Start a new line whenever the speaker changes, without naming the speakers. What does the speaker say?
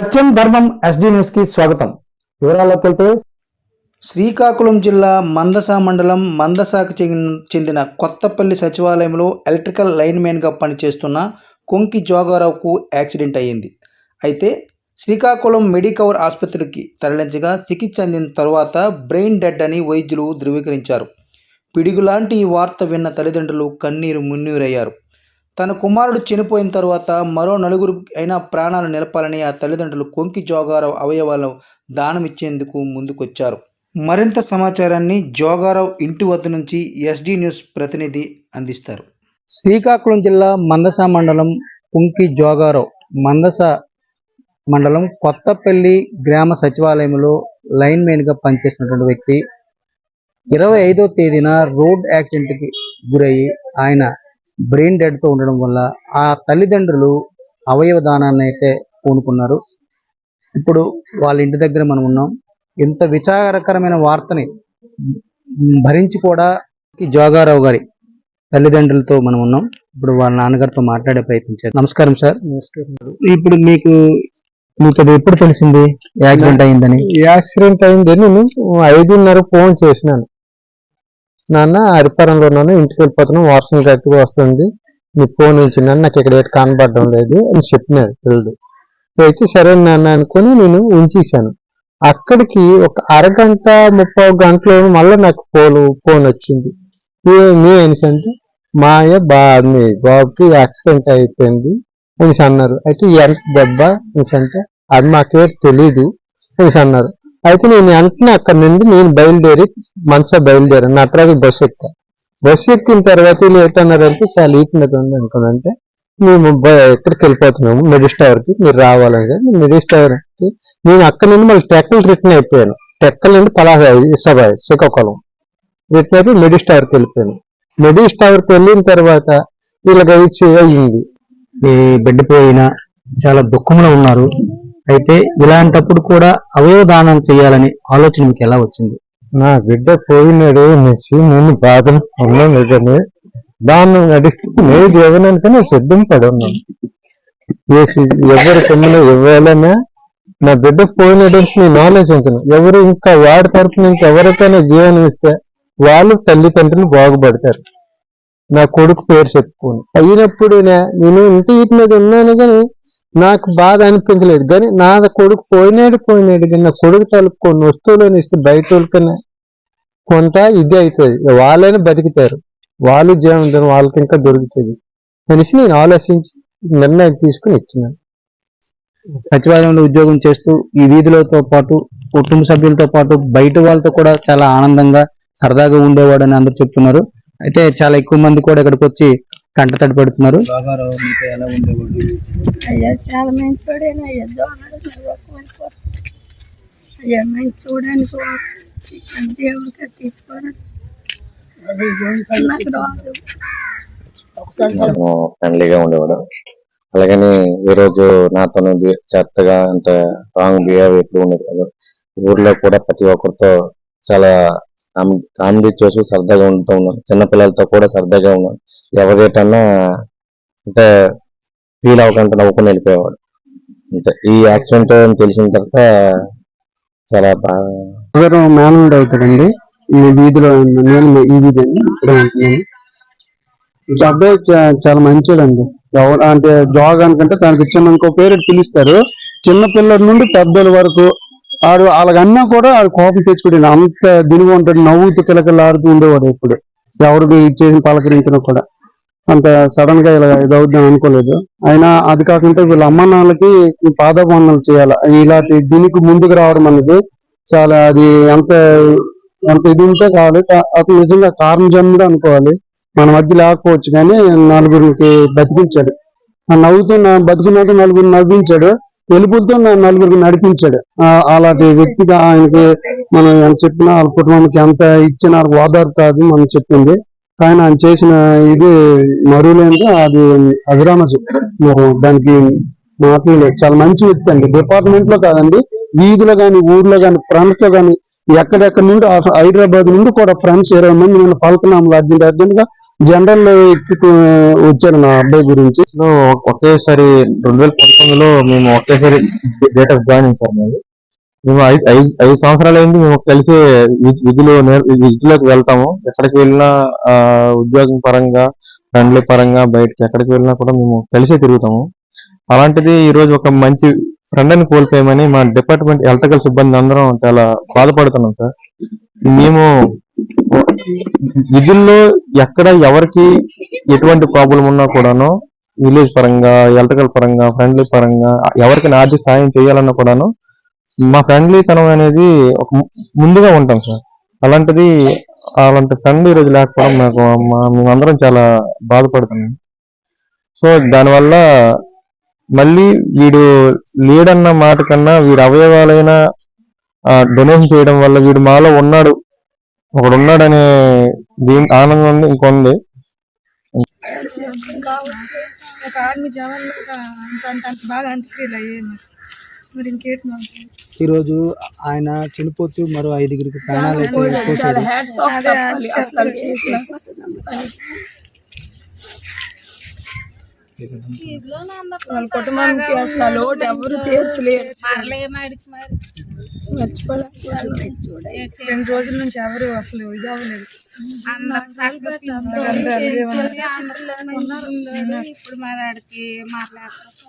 సత్యం ధర్మం ఎస్డి న్యూస్కి స్వాగతం. వివరాల్లోకి వెళ్తే
శ్రీకాకుళం జిల్లా మందస మండలం మందసాకు చెందిన- చెందిన కొత్తపల్లి సచివాలయంలో ఎలక్ట్రికల్ లైన్మెన్గా పనిచేస్తున్న కొంకి జోగారావుకు యాక్సిడెంట్ అయ్యింది. అయితే శ్రీకాకుళం మెడికవర్ ఆసుపత్రికి తరలించగా చికిత్స అందిన తరువాత బ్రెయిన్ డెడ్ అని వైద్యులు ధృవీకరించారు. పిడుగులాంటి ఈ వార్త విన్న తల్లిదండ్రులు కన్నీరు మున్నీరయ్యారు. తన కుమారుడు చనిపోయిన తర్వాత మరో నలుగురు అయినా ప్రాణాలు నిలపాలని ఆ తల్లిదండ్రులు కొంకి జోగారావు అవయవాలను దానం ఇచ్చేందుకు ముందుకొచ్చారు. మరింత సమాచారాన్ని జోగారావు ఇంటి వద్ద నుంచి ఎస్డి న్యూస్ ప్రతినిధి అందిస్తారు. శ్రీకాకుళం జిల్లా మందస మండలం కుంకి జోగారావు మందస మండలం కొత్తపల్లి గ్రామ సచివాలయంలో లైన్ మెయిన్గా పనిచేస్తున్నటువంటి వ్యక్తి. ఇరవై ఐదో తేదీన రోడ్ యాక్సిడెంట్కి గురయ్యి ఆయన బ్రెయిన్ డెడ్తో ఉండడం వల్ల ఆ తల్లిదండ్రులు అవయవ దానాన్ని అయితే పూనుకున్నారు. ఇప్పుడు వాళ్ళ ఇంటి దగ్గర మనం ఉన్నాం. ఇంత విచారకరమైన వార్తని భరించి కూడా జోగారావు గారి తల్లిదండ్రులతో మనం ఉన్నాం. ఇప్పుడు వాళ్ళ నాన్నగారితో మాట్లాడే ప్రయత్నం చేద్దాం. నమస్కారం సార్. ఇప్పుడు మీకు మీకు అది ఎప్పుడు తెలిసింది? యాక్సిడెంట్ అయిందని?
యాక్సిడెంట్ అయింది నేను ఐదున్నర ఫోన్ చేసినాను. నాన్న హరిపురంలో ఉన్నాను ఇంటికి వెళ్ళిపోతున్నాను వర్షం గట్టిగా వస్తుంది. నీ ఫోన్ ఉంచినాను నాకు ఇక్కడ ఏటి కనబడడం లేదు అని చెప్పినాడు పిల్లడు. అయితే సరే నాన్న అనుకుని నేను ఉంచేసాను అక్కడికి ఒక అరగంట ముప్పై గంటలో మళ్ళీ నాకు ఫోన్ ఫోన్ వచ్చింది. ఏమి ఏంటంటే మాయ బా మీ బాబుకి యాక్సిడెంట్ అయిపోయింది అనేసి అన్నారు. అయితే ఎంత దెబ్బ అనేసి అంటే అది మాకే తెలీదు అనేసి అన్నారు. అయితే నేను వెంటనే అక్కడ నుండి నేను బయలుదేరి మంచిగా బయలుదేరాను. నటరాజు బస్సు ఎక్కా. బస్సు ఎక్కిన తర్వాత వీళ్ళు ఏంటన్నారంటే చాలా ఈకినట్టు ఉంది అనుకున్నంటే మేము ఎక్కడికి వెళ్ళిపోతున్నాము? మెడిస్టవర్కి మీరు రావాలంటే మెడిస్టవర్కి నేను అక్కడ నుండి మళ్ళీ టెక్కలు రిటర్న్ అయిపోయాను. టెక్కల నుండి పలాస ఇసబాయ్ శ్రీకాకుళం రిటర్న్ అయిపోయి మెడిస్టవర్కి వెళ్ళిపోయాను. మెడిస్టవర్కి వెళ్ళిన తర్వాత వీళ్ళకి వచ్చి అయ్యింది.
ఈ బిడ్డ పోయిన చాలా దుఃఖంలో ఉన్నారు. అయితే ఇలాంటప్పుడు కూడా అవయవదానం చేయాలని ఆలోచన మీకు ఎలా వచ్చింది?
నా బిడ్డ పోయినాడు అనేసి నేను బాధ ఉన్నాను నిజమే. దాన్ని నడిస్తూ నేను జీవనానికనే సిద్ధం పడున్నాను ఎవరి కమ్మిన ఇవ్వాలన్నా నా బిడ్డ పోయినాడు నేను ఆలోచించను. ఎవరు ఇంకా వాడి తరపు నుంచి జీవనం ఇస్తే వాళ్ళు తల్లిదండ్రులు బాగుపడతారు. నా కొడుకు పేరు చెప్పుకోను. అయినప్పుడు నేను ఇంటి ఇంటి మీద ఉన్నాను కానీ నాకు బాధ అనిపించలేదు. కానీ నా కొడుకు పోయినాడు పోయినాడు. కానీ నా కొడుకు తలుపు కొన్ని వస్తువులను ఇస్తే బయట వాళ్ళకన్నా కొంత ఇది అవుతుంది. వాళ్ళైనా బతికితారు. వాళ్ళు జీవనం వాళ్ళకి ఇంకా దొరుకుతుంది. అనేసి నేను ఆలోచించి నిర్ణయం తీసుకుని ఇచ్చినాను
సచివాలయంలో ఉద్యోగం చేస్తూ ఈ వీధులతో పాటు కుటుంబ సభ్యులతో పాటు బయట వాళ్ళతో కూడా చాలా ఆనందంగా సరదాగా ఉండేవాడని అందరూ చెప్తున్నారు. అయితే చాలా ఎక్కువ మంది కూడా ఇక్కడికి వచ్చి కంట తడి పెడుతున్నారు.
అయ్యా చాలా అయ్యా మంచి చూడని దేవుడికి
ఫ్రెండ్లీగా ఉండేవాడు అలాగని ఈ రోజు నాతో చెత్తగా అంటే రాంగ్ బిహేవ్ ఎప్పుడు ఉండేది. కాదు ఊర్లో కూడా ప్రతి ఒక్కరితో చాలా కామెడీ చేసి సరదాగా ఉంటూ ఉన్నాను చిన్న పిల్లలతో కూడా సరదాగా ఉన్నాను ఎవరేటన్నా అంటే ఫీల్ అవ్వకుండా నవ్వుకుని వెళ్ళిపోయేవాడు. అంతే. ఈ యాక్సిడెంట్ అని తెలిసిన తర్వాత చాలా బాగా
ఎవరు అవుతాడండి ఈ వీధిలో నేను ఈ వీధి ఇక్కడ ఉంటున్నాను. అబ్బాయి చాలా మంచిదండి ఎవరు అంటే జోగానికంటే తనకి చిన్న ఇంకో పేరు పిలుస్తారు. చిన్న పిల్లల నుండి పెద్దల వరకు ఆడు వాళ్ళకన్నా కూడా ఆడు కోపం తెచ్చుకోండి అంత దినిగా ఉంటాడు. నవ్వుతూ కిలకిలాడుతూ ఉండేవాడు ఇప్పుడు ఎవరికి ఇచ్చేసి పలకరించినా కూడా. అంత సడన్గా ఇలా ఇదవుద్దాం అనుకోలేదు. అయినా అది కాకుండా వీళ్ళ అమ్మ నాన్నలకి పాదపన్నాలు చేయాలి? ఇలాంటి దీనికి ముందుకు రావడం అనేది చాలా అది ఎంత అంత ఇది ఉంటే కావాలి అతను నిజంగా కారణం జన్ముడు అనుకోవాలి. మన మధ్య లేకపోవచ్చు కానీ నలుగురికి బతికించాడు. ఆ నవ్వుతూ బతికినట్టు నలుగురు నవ్వించాడు. వెలుపులతో నా నలుగురికి నడిపించాడు. అలాంటి వ్యక్తిగా ఆయనకి మనం ఎంత చెప్పినా వాళ్ళ కుటుంబానికి ఎంత ఇచ్చినా ఓదారు కాదు మనం చెప్పింది. కానీ ఆయన చేసిన ఇది మరువులేంటే అది అజరామజు దానికి మాటలు చాలా మంచి వ్యక్తి అండి. డిపార్ట్మెంట్లో కాదండి వీధిలో కానీ ఊర్లో కానీ ఫ్రెండ్స్తో కానీ ఎక్కడెక్కడ నుండి హైదరాబాద్ నుండి కూడా ఫ్రెండ్స్ ఇరవై మంది నేను పాల్గొన్నాము అర్జెంట్ అర్జెంట్గా జనరల్ వచ్చారు నా అబ్బాయి గురించి.
ఒకేసారి రెండు వేల పంతొమ్మిదిలో మేము ఒకేసారి డేట్ ఆఫ్ జాయిన్ సార్ మేము మేము ఐదు ఐదు ఐదు సంవత్సరాలు అయింది మేము కలిసి విధులు విధులకు వెళ్తాము. ఎక్కడికి వెళ్ళినా ఉద్యోగం పరంగా ఫ్రెండ్లీ పరంగా బయటకి ఎక్కడికి వెళ్ళినా కూడా మేము కలిసే తిరుగుతాము. అలాంటిది ఈ రోజు ఒక మంచి ఫ్రెండ్ అని కోల్పోయామని మా డిపార్ట్మెంట్ ఎలక్ట్రికల్ సిబ్బంది అందరం చాలా బాధపడుతున్నాం సార్. మేము విధుల్లో ఎక్కడ ఎవరికి ఎటువంటి ప్రాబ్లం ఉన్నా కూడాను విలేజ్ పరంగా ఎలక్ట్రికల్ పరంగా ఫ్రెండ్లీ పరంగా ఎవరికి ఆర్థిక సాయం చేయాలన్నా కూడాను మా ఫ్రెండ్లీ తనం అనేది ఒక ము- ముందుగా ఉంటాం సార్. అలాంటిది అలాంటి ఫ్రెండ్ ఈరోజు రోజు లేకపోవడం నాకు మేమందరం చాలా బాధపడుతున్నాం. సో దానివల్ల మళ్ళీ వీడు లేడన్న మాట కన్నా వీడి అవయవాలైన డొనేషన్ చేయడం వల్ల వీడు మాలో ఉన్నాడు. ఒకడు ఉన్నాడనే దీని ఆనందం ఇంకొంది.
ఒక ఆర్మీ జవాన్ లాగా అంత అంత అంత బాగా అంత్యక్రియలు అయ్యాయి మరి మరి ఇంకేంటి మాకు
ఈరోజు ఆయన చనిపోతూ మరో ఐదుగురికి ప్రాణాలు అయితే
వాళ్ళ కుటుంబానికి అసలు లోటు ఎవరు తీర్చలేరు. మర్చిపోలేదు రెండు రోజుల నుంచి ఎవరు అసలు ఇది అవ్వలేదు.
ఇప్పుడు మరి ఆడికి మాట్లాడతారు